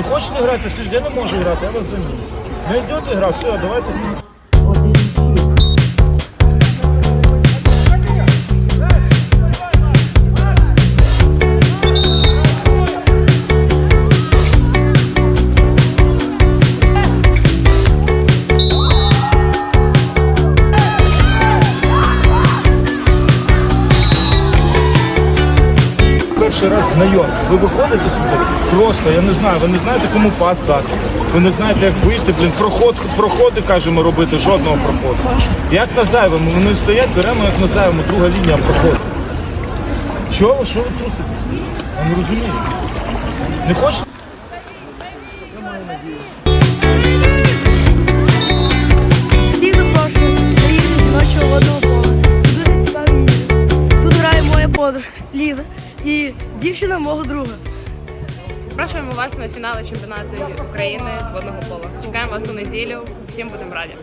Не хочете грати, скажіть, я не можу грати, я вас заміню. Не йдете грати, все, давайте Перший раз знайомі. Ви виходите сюди, просто, я не знаю, ви не знаєте, кому пас дати. Ви не знаєте, як вийти, блін, проход, проходи, кажемо, робити, жодного проходу. Як на зайвому, вони стоять, беремо як на зайвому, друга лінія проходу. Чого що ви труситесь? Я не розумію. Не хочете? Всіх запрошую на ігри жіночого водного пола. Це. Тут грає моя подружка Ліза і дівчина мого друга. Запрошуємо вас на фінали чемпіонату України з водного пола. Чекаємо вас у неділю. Всім будемо раді.